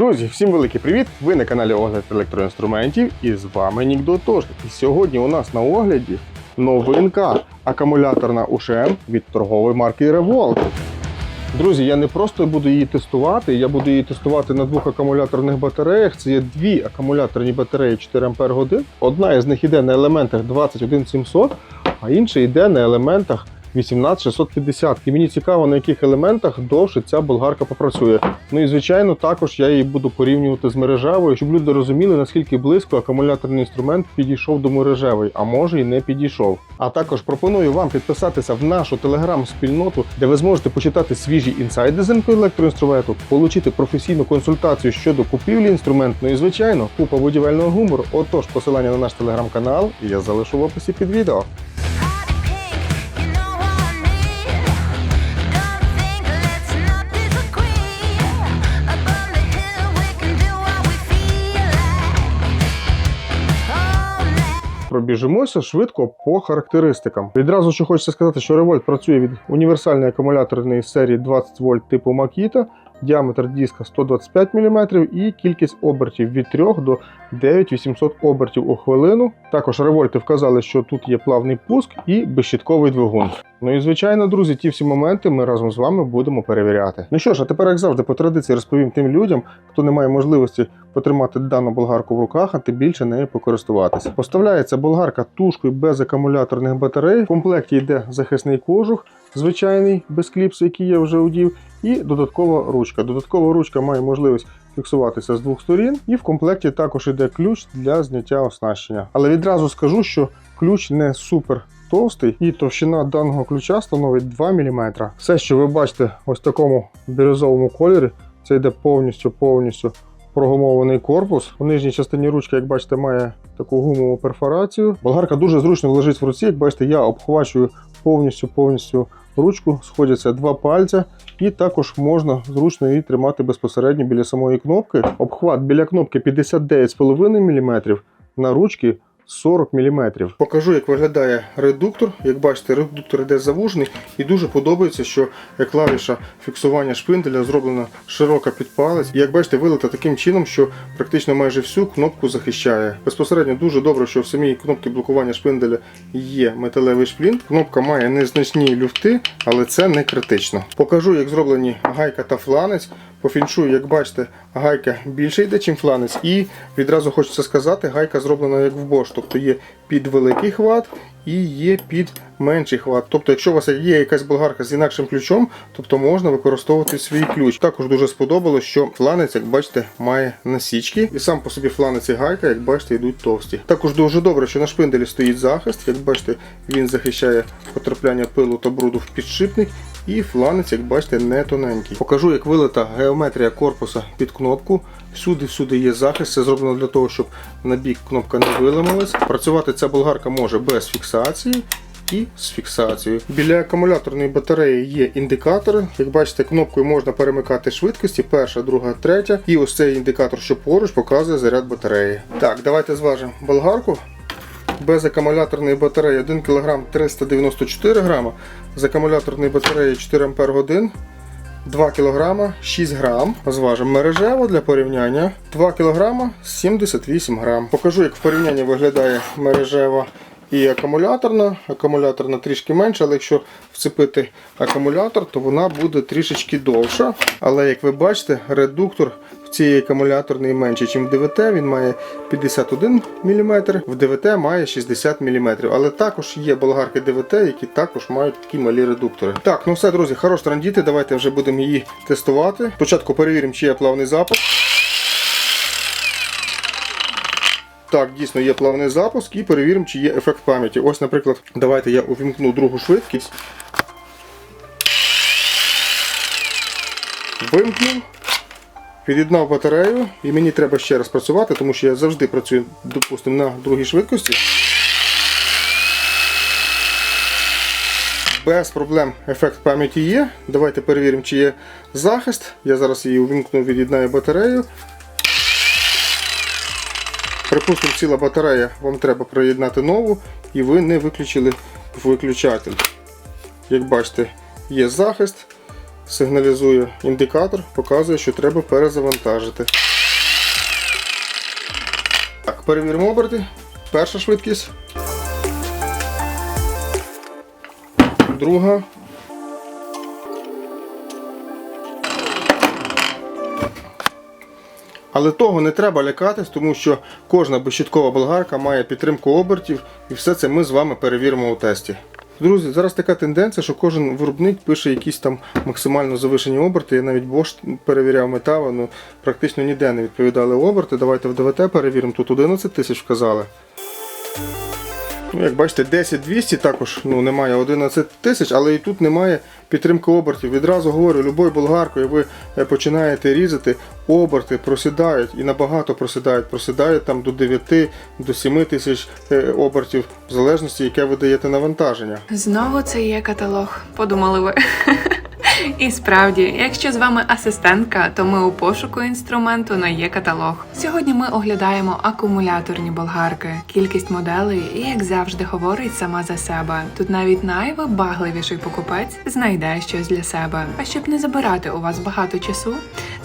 Друзі, всім великий привіт! Ви на каналі Огляд електроінструментів і з вами Нік. І сьогодні у нас на огляді новинка акумуляторна УШМ від торгової марки Revolt. Друзі, я не просто буду її тестувати, я буду її тестувати на двох акумуляторних батареях. Це є дві акумуляторні батареї 4 Ампер годин. Одна із них йде на елементах 21700, а інша йде на елементах 18650. І мені цікаво, на яких елементах довше ця болгарка попрацює. Ну і звичайно, також я її буду порівнювати з мережевою, щоб люди розуміли, наскільки близько акумуляторний інструмент підійшов до мережевої, а може і не підійшов. А також пропоную вам підписатися в нашу телеграм-спільноту, де ви зможете почитати свіжі інсайди з електроінструменту, отримати професійну консультацію щодо купівлі інструменту, ну і звичайно, купа будівельного гумору. Отож, посилання на наш телеграм-канал я залишу в описі під відео. Пробіжимося швидко по характеристикам. Відразу що хочеться сказати, що револьт працює від універсальної акумуляторної серії 20 вольт типу Makita, діаметр диска 125 мм і кількість обертів від 3 до 9800 обертів у хвилину. Також Revolt вказали, що тут є плавний пуск і безщітковий двигун. Ну і звичайно, друзі, ті всі моменти ми разом з вами будемо перевіряти. Ну що ж, а тепер, як завжди, по традиції розповім тим людям, хто не має можливості потримати дану болгарку в руках, а тим більше нею покористуватися. Поставляється болгарка тушкою без акумуляторних батарей. В комплекті йде захисний кожух, звичайний без кліпсу, який я вже удів, і додаткова ручка. Додаткова ручка має можливість фіксуватися з двох сторін, і в комплекті також йде ключ для зняття оснащення. Але відразу скажу, що ключ не супер. Товстий і товщина даного ключа становить 2 мм. Все, що ви бачите ось в такому бірюзовому кольорі, це йде повністю повністю прогумований корпус. У нижній частині ручки, як бачите, має таку гумову перфорацію. Болгарка дуже зручно лежить в руці. Як бачите, я обхвачую повністю ручку, сходяться два пальця, і також можна зручно її тримати безпосередньо біля самої кнопки. Обхват біля кнопки 59,5 мм, на ручки 40 мм. Покажу, як виглядає редуктор. Як бачите, редуктор йде завужений і дуже подобається, що клавіша фіксування шпинделя зроблена широка під палець. І як бачите, вилита таким чином, що практично майже всю кнопку захищає. Безпосередньо дуже добре, що в самій кнопці блокування шпинделя є металевий шплін. Кнопка має незначні люфти, але це не критично. Покажу, як зроблені гайка та фланець. По фіншую, як бачите, гайка більше йде, ніж фланець. І відразу хочеться сказати, гайка зроблена як в Bosch, тобто є під великий хват і є під менший хват. Тобто, якщо у вас є якась болгарка з інакшим ключом, тобто можна використовувати свій ключ. Також дуже сподобалось, що фланець, як бачите, має насічки. І сам по собі фланець і гайка, як бачите, йдуть товсті. Також дуже добре, що на шпинделі стоїть захист. Як бачите, він захищає потрапляння пилу та бруду в підшипник. І фланець, як бачите, не тоненький. Покажу, як вилита геометрія корпуса під кнопку. Всюди-всюди є захист. Це зроблено для того, щоб на бік кнопка не виламалась. Працювати ця болгарка може без фіксації. І з фіксацією. Біля акумуляторної батареї є індикатори. Як бачите, кнопкою можна перемикати швидкості, перша, друга, третя. І ось цей індикатор, що поруч, показує заряд батареї. Так, давайте зважимо болгарку. Без акумуляторної батареї 1 кг 394 г, з акумуляторної батареї 4 Ампер годин 2 кг 6 грам. Зважимо мережево для порівняння 2 кг 78 грам. Покажу, як в порівнянні виглядає мережева і акумуляторна. Акумуляторна трішки менша, але якщо вцепити акумулятор, то вона буде трішечки довша. Але як ви бачите, редуктор в цій акумуляторній менший, ніж в ДВТ. Він має 51 мм, в ДВТ має 60 мм. Але також є болгарки ДВТ, які також мають такі малі редуктори. Так, ну все, друзі, хорош трандіти. Давайте вже будемо її тестувати. Спочатку перевіримо, чи є плавний запуск. Так, дійсно є плавний запуск і перевіримо, чи є ефект пам'яті. Ось, наприклад, давайте я увімкну другу швидкість. Вимкнув, під'єднав батарею і мені треба ще раз працювати, тому що я завжди працюю, допустимо, на другій швидкості. Без проблем ефект пам'яті є. Давайте перевіримо, чи є захист. Я зараз її увімкну, від'єднаю батарею. Припустимо, ціла батарея, вам треба приєднати нову і ви не виключили виключатель. Як бачите, є захист, сигналізує індикатор, показує, що треба перезавантажити. Так, Перевіримо оберти. Перша швидкість. Друга. Але того не треба лякатись, тому що кожна безщиткова болгарка має підтримку обертів, і все це ми з вами перевіримо у тесті. Друзі, зараз така тенденція, що кожен виробник пише якісь там максимально завишені оберти. Я навіть Bosch перевіряв метаво, ну практично ніде не відповідали оберти. Давайте в ДВТ перевіримо. Тут 11 тисяч вказали. Ну, як бачите, 10-200 також ну, немає 11 тисяч, але і тут немає підтримки обертів. Відразу говорю, любою болгаркою ви е, починаєте різати, оберти просідають і набагато просідають. Просідають там до 9 до 7 тисяч е, обертів, в залежності, яке ви даєте навантаження. Знову це є каталог, подумали ви. І справді, якщо з вами асистентка, то ми у пошуку інструменту на є каталог. Сьогодні ми оглядаємо акумуляторні болгарки. Кількість моделей, і як завжди, говорить сама за себе. Тут навіть найвибагливіший покупець знайде щось для себе. А щоб не забирати у вас багато часу,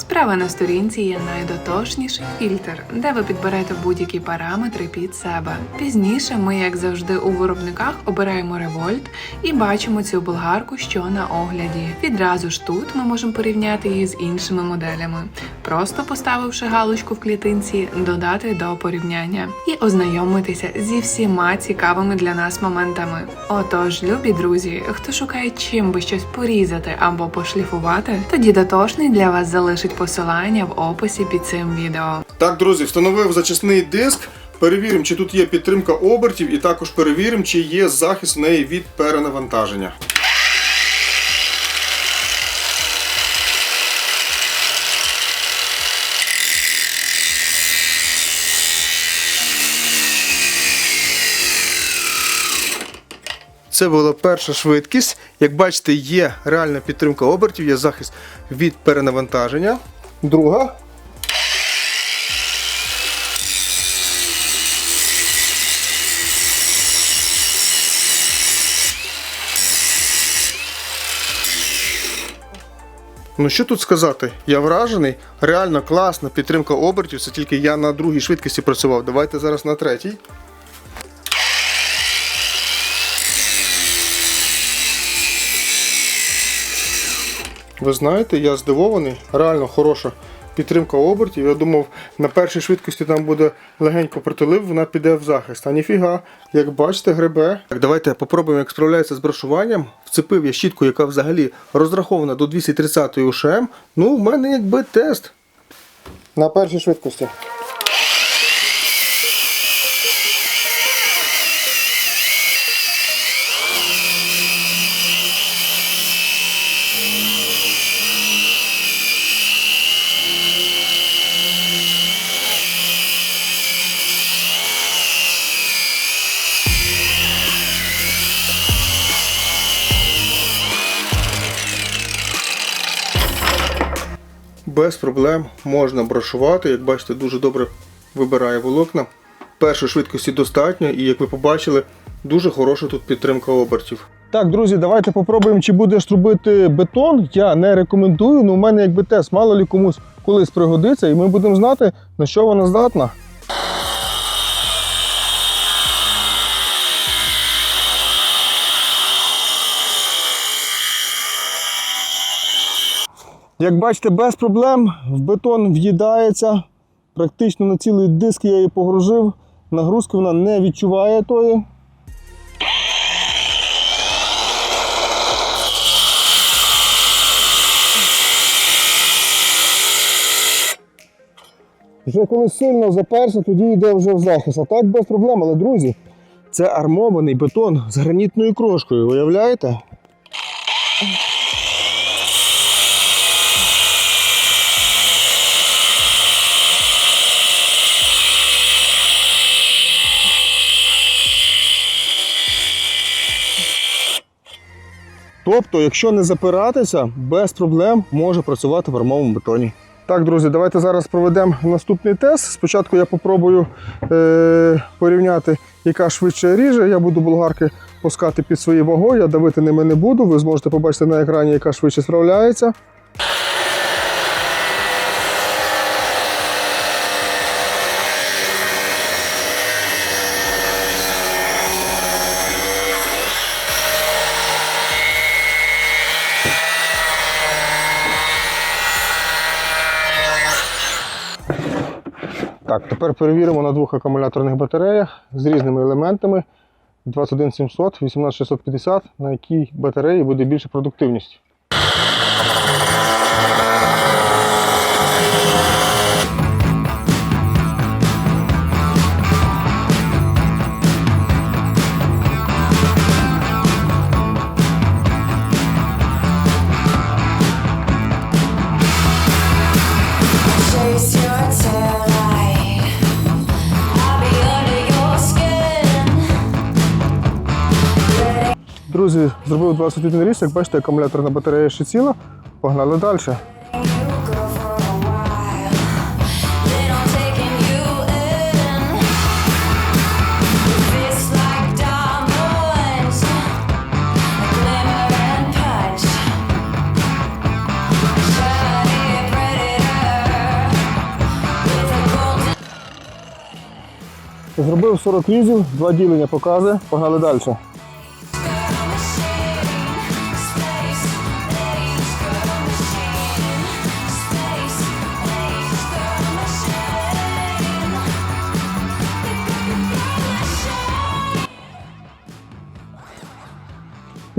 справа на сторінці є найдотошніший фільтр, де ви підберете будь-які параметри під себе. Пізніше ми, як завжди, у виробниках обираємо револьт і бачимо цю болгарку, що на огляді. Відразу ж тут ми можемо порівняти її з іншими моделями, просто поставивши галочку в клітинці, додати до порівняння і ознайомитися зі всіма цікавими для нас моментами. Отож, любі друзі, хто шукає чим би щось порізати або пошліфувати, тоді дотошний для вас залишить посилання в описі під цим відео. Так, друзі, встановив зачисний диск. Перевіримо, чи тут є підтримка обертів, і також перевіримо, чи є захист в неї від перенавантаження. Це була перша швидкість. Як бачите, є реальна підтримка обертів, є захист від перенавантаження. Друга. Ну що тут сказати? Я вражений. Реально класна підтримка обертів. Це тільки я на другій швидкості працював. Давайте зараз на третій. Ви знаєте, я здивований, реально хороша підтримка обертів. Я думав, на першій швидкості там буде легенько притулив, вона піде в захист. А ніфіга, як бачите, гребе. Так, давайте попробуємо, як справляється з брошуванням. Вцепив я щітку, яка взагалі розрахована до 230 УШМ. Ну, в мене якби тест. На першій швидкості. Без проблем можна брошувати. Як бачите, дуже добре вибирає волокна. Першої швидкості достатньо, і як ви побачили, дуже хороша тут підтримка обертів. Так, друзі, давайте попробуємо, чи будеш трубити бетон. Я не рекомендую, але у мене якби тест, мало лі комусь колись пригодиться, і ми будемо знати, на що вона здатна. Як бачите, без проблем в бетон в'їдається. Практично на цілий диск я її погружив. Нагрузки вона не відчуває тої. Вже коли сильно заперся, тоді йде вже в захист. А так без проблем. Але, друзі, це армований бетон з гранітною крошкою, уявляєте? Тобто, якщо не запиратися, без проблем може працювати в армовому бетоні. Так, друзі, давайте зараз проведемо наступний тест. Спочатку я попробую е- порівняти, яка швидше ріже. Я буду болгарки пускати під своєю вагою, я давити ними не буду. Ви зможете побачити на екрані, яка швидше справляється. Так, тепер перевіримо на двох акумуляторних батареях з різними елементами 21700, 18650, на якій батареї буде більша продуктивність. Друзі, зробив 21 різ, як бачите, акумуляторна батарея ще ціла. Погнали далі. You go for a while. Then I'm taking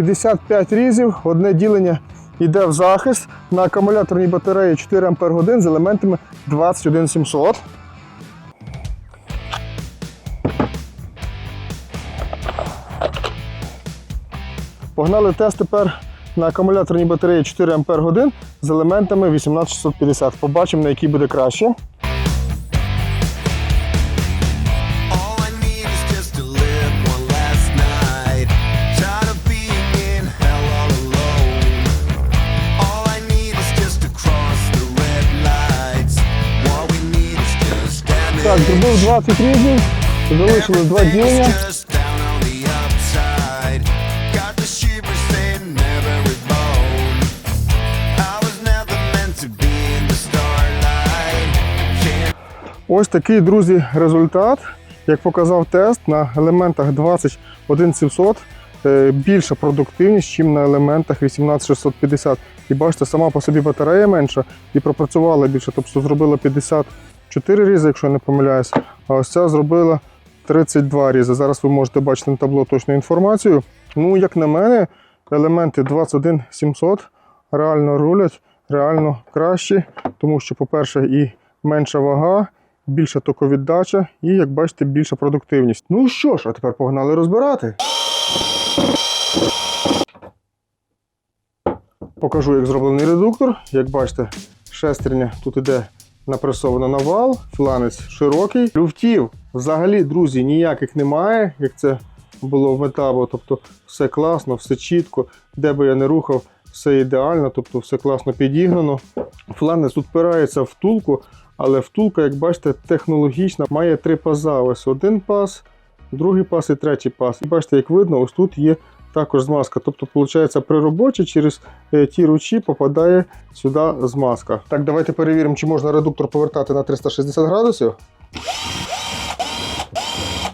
55 різів, одне ділення йде в захист на акумуляторній батареї 4 Ампер годин з елементами 21700. Погнали тест тепер на акумуляторній батареї 4 Ампер годин з елементами 18650. Побачимо, на якій буде краще. 20 різів, залишилось два ділення. Ось такий, друзі, результат, як показав тест, на елементах 21700 е, більша продуктивність, ніж на елементах 18650. І бачите, сама по собі батарея менша і пропрацювала більше, тобто зробила 50 54 різи, якщо я не помиляюсь, а ось ця зробила 32 різи. Зараз ви можете бачити на табло точну інформацію. Ну, як на мене, елементи 21700 реально рулять, реально кращі, тому що, по-перше, і менша вага, більша токовіддача і, як бачите, більша продуктивність. Ну що ж, а тепер погнали розбирати. Покажу, як зроблений редуктор. Як бачите, шестерня тут іде напресована на вал, фланець широкий. Люфтів взагалі, друзі, ніяких немає, як це було в метабо. Тобто все класно, все чітко. Де би я не рухав, все ідеально, тобто все класно підігнано. Фланець тут впирається втулку, але втулка, як бачите, технологічна, має три паза. Ось один паз, другий паз і третій паз. І бачите, як видно, ось тут є також змазка. Тобто, виходить, при роботі через е, ті ручі попадає сюди змазка. Так, давайте перевіримо, чи можна редуктор повертати на 360 градусів.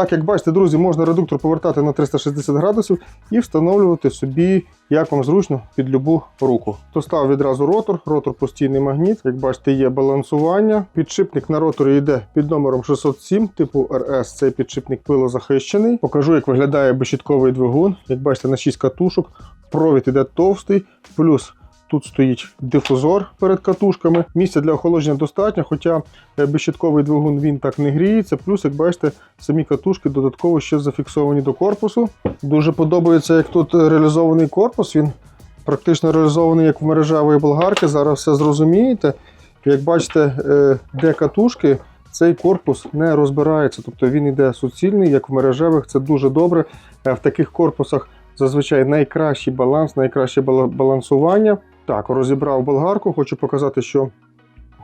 Так, як бачите, друзі, можна редуктор повертати на 360 градусів і встановлювати собі, як вам зручно, під любу руку. Достав відразу ротор, ротор постійний магніт. Як бачите, є балансування. Підшипник на роторі йде під номером 607, типу RS. Цей підшипник пилозахищений. Покажу, як виглядає безщітковий двигун. Як бачите, на 6 катушок. Провід іде товстий, плюс Тут стоїть дифузор перед катушками. Місця для охолодження достатньо, хоча е, безщитковий двигун він так не гріється. Плюс, як бачите, самі катушки додатково ще зафіксовані до корпусу. Дуже подобається, як тут реалізований корпус. Він практично реалізований як в мережевої болгарки. Зараз все зрозумієте. Як бачите, е, де катушки, цей корпус не розбирається. Тобто він йде суцільний, як в мережевих. Це дуже добре. Е, В таких корпусах зазвичай найкращий баланс, найкраще балансування. Так, розібрав болгарку. Хочу показати, що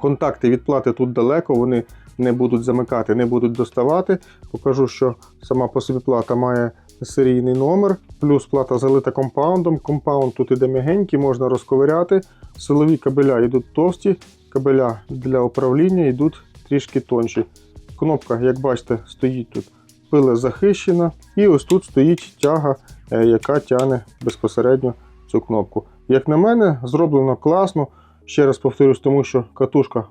контакти від плати тут далеко, вони не будуть замикати, не будуть доставати. Покажу, що сама по собі плата має серійний номер, плюс плата залита компаундом. Компаунд тут іде м'ягенький, можна розковиряти. Силові кабеля йдуть товсті, кабеля для управління йдуть трішки тонші. Кнопка, як бачите, стоїть тут пиле захищена. І ось тут стоїть тяга, е, яка тягне безпосередньо цю кнопку. Як на мене, зроблено класно. Ще раз повторюсь, тому що катушка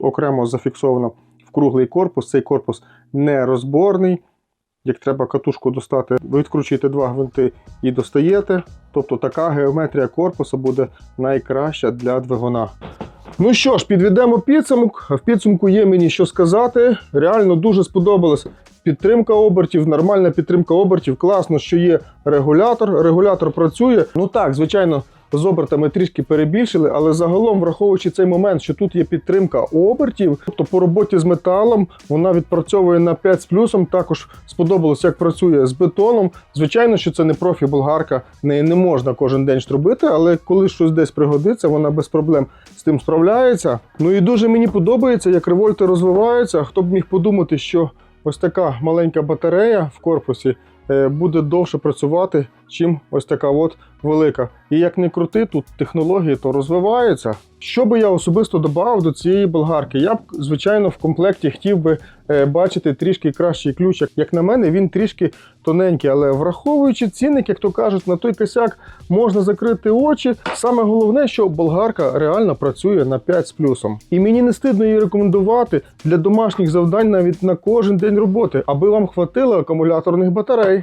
окремо зафіксована в круглий корпус. Цей корпус не розборний. Як треба катушку достати, відкручуєте два гвинти і достаєте. Тобто така геометрія корпусу буде найкраща для двигуна. Ну що ж, підведемо підсумок. В підсумку є мені що сказати. Реально дуже сподобалась підтримка обертів, нормальна підтримка обертів. Класно, що є регулятор. Регулятор працює. Ну так, звичайно, з обертами трішки перебільшили, але загалом, враховуючи цей момент, що тут є підтримка обертів, тобто по роботі з металом вона відпрацьовує на 5 з плюсом. Також сподобалось, як працює з бетоном. Звичайно, що це не профі болгарка, неї не можна кожен день штробити, але коли щось десь пригодиться, вона без проблем з тим справляється. Ну і дуже мені подобається, як револьти розвиваються. Хто б міг подумати, що ось така маленька батарея в корпусі буде довше працювати, чим ось така от велика. І як не крути, тут технології то розвиваються. Що би я особисто додав до цієї болгарки? Я б, звичайно, в комплекті хотів би е, бачити трішки кращий ключ. Як на мене, він трішки тоненький, але враховуючи цінник, як то кажуть, на той косяк можна закрити очі. Саме головне, що болгарка реально працює на 5 з плюсом. І мені не стидно її рекомендувати для домашніх завдань навіть на кожен день роботи, аби вам хватило акумуляторних батарей.